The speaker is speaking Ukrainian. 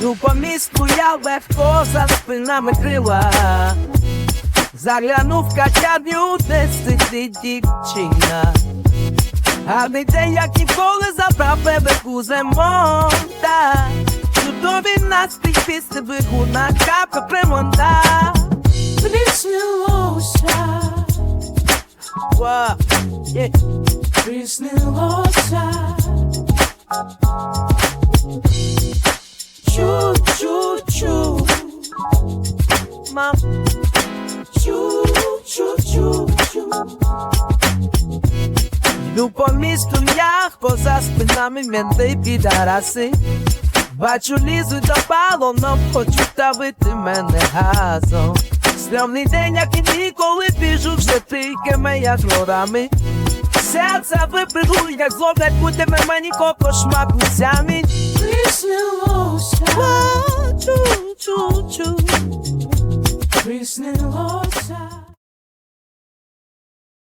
Йду по місту, я легко за спинами крила. Заглянув катярню, де сидить дівчина. Гарний день, як ніколи, забрав тебе куземом та Чудові настрій після вигуна, капка примонта Приснилося, Ва, є. приснилося. Чу-чу-чу, Мам, чу-чу-чу-чу. йду по місту ях, поза спинами менти підараси. Бачу, лізуть до балоном, хочуть давити мене газом. Стрьомний день, як і ніколи біжу вже тиками, як рорами Серце випригу, як зловлять будемо мені кокошмак гусями приснилося.